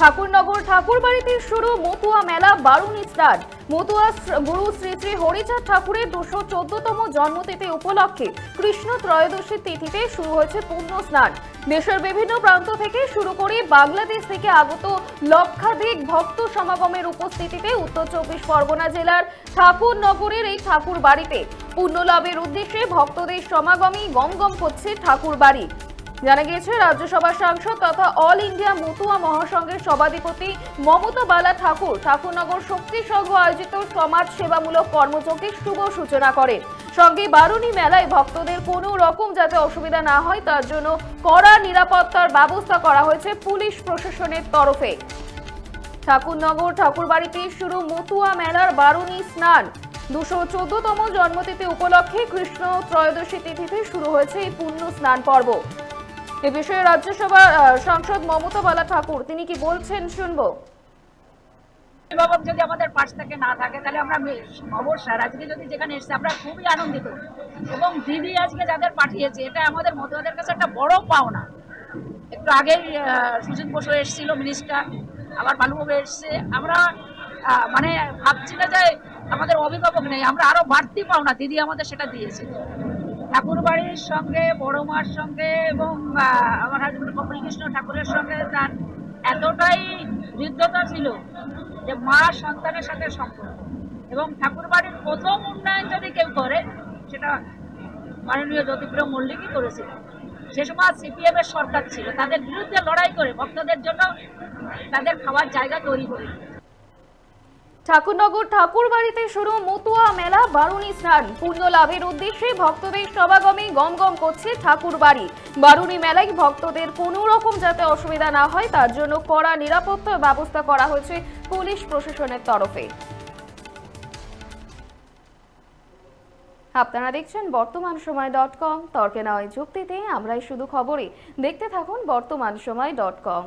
ঠাকুরনগর ঠাকুরবাড়িতে শুরু মতুয়া মেলা বারুণী স্টার। মতুয়া গুরু শ্রী শ্রী হরিচাঁদ ঠাকুরের দুশো চোদ্দতম জন্মতিথি উপলক্ষে কৃষ্ণ ত্রয়োদশী তিথিতে শুরু হয়েছে পূর্ণ স্নান। দেশের বিভিন্ন প্রান্ত থেকে শুরু করে বাংলাদেশ থেকে আগত লক্ষাধিক ভক্ত সমাগমের উপস্থিতিতে উত্তর চব্বিশ পরগনা জেলার ঠাকুরনগরের এই ঠাকুর বাড়িতে পুণ্য লাভের উদ্দেশ্যে ভক্তদের সমাগমই গমগম করছে ঠাকুর বাড়ি জানা গিয়েছে, রাজ্যসভার সাংসদ তথা অল ইন্ডিয়া মতুয়া মহাসংঘের সভাধিপতি মমতা বালা ঠাকুর ঠাকুরনগর শক্তি সংঘ আয়োজিত সমাজ সেবামূলক কর্মযজ্ঞের শুভ সূচনা করেন। সঙ্গে বারুণী মেলায় ভক্তদের কোনো রকম যাতে অসুবিধা না হয়, তার জন্য কড়া নিরাপত্তার ব্যবস্থা করা হয়েছে পুলিশ প্রশাসনের তরফে। ঠাকুরনগর ঠাকুরবাড়িতে শুরু মতুয়া মেলার বারুণী স্নান। দুশো চোদ্দতম জন্মতিথি উপলক্ষে কৃষ্ণ ত্রয়োদশী তিথিতে শুরু হয়েছে এই পুণ্য স্নান পর্ব। এ বিষয়ে রাজ্যসভা সাংসদ মমতা বালা ঠাকুর তিনি কি বলছেন শুনব? অভিভাবক যদি আমাদের পাশ থেকে না থাকে, তাহলে আমরা অবশ্যই আজকে যদি যেখানে এসেছে, আমরা খুবই আনন্দিত। এবং দিদি আজকে যাদের পাঠিয়েছে, এটা আমাদের মতুয়াদের কাছে একটা বড় পাওনা। একটু আগেই সুজিত বসু এসেছিল মিনিস্টার আবার বালুবাবু এসছে। আমরা মানে ভাবছি না যে আমাদের অভিভাবক নেই, আমরা আরও বাড়তি পাওনা দিদি আমাদের সেটা দিয়েছে। ঠাকুর বাড়ির সঙ্গে, বড় মার সঙ্গে এবং আমার হাজবেন্ড কমলকৃষ্ণ ঠাকুরের সঙ্গে তার এতটাই হৃদ্যতা ছিল যে মা সন্তানের সাথে সম্পর্ক। এবং ঠাকুর বাড়ির প্রথম উন্নয়ন যদি কেউ করে, সেটা মাননীয় জ্যোতিপ্রিয় মল্লিকই করেছিল। সে সময় সিপিএম এর সরকার ছিল। তাদের বিরুদ্ধে লড়াই করে ভক্তদের জন্য তাদের খাওয়ার জায়গা তৈরি করে। ঠাকুরনগর ঠাকুর বাড়িতে শুরু মতুয়া মেলা, বারুণী স্নান। পূর্ণ লাভের উদ্দেশ্যে ভক্তদের সমাগমে গমগম করছে ঠাকুর বাড়ি বারুণী মেলায় ভক্তদের কোনো রকম যাতে অসুবিধা না হয়, তার জন্য কড়া নিরাপত্তা ব্যবস্থা করা হয়েছে পুলিশ প্রশাসনের তরফে। আপনারা দেখছেন বর্তমান সময় ডট কম তর্কে নয় যুক্তিতে আমরাই শুধু খবরে। দেখতে থাকুন বর্তমান সময় ডট কম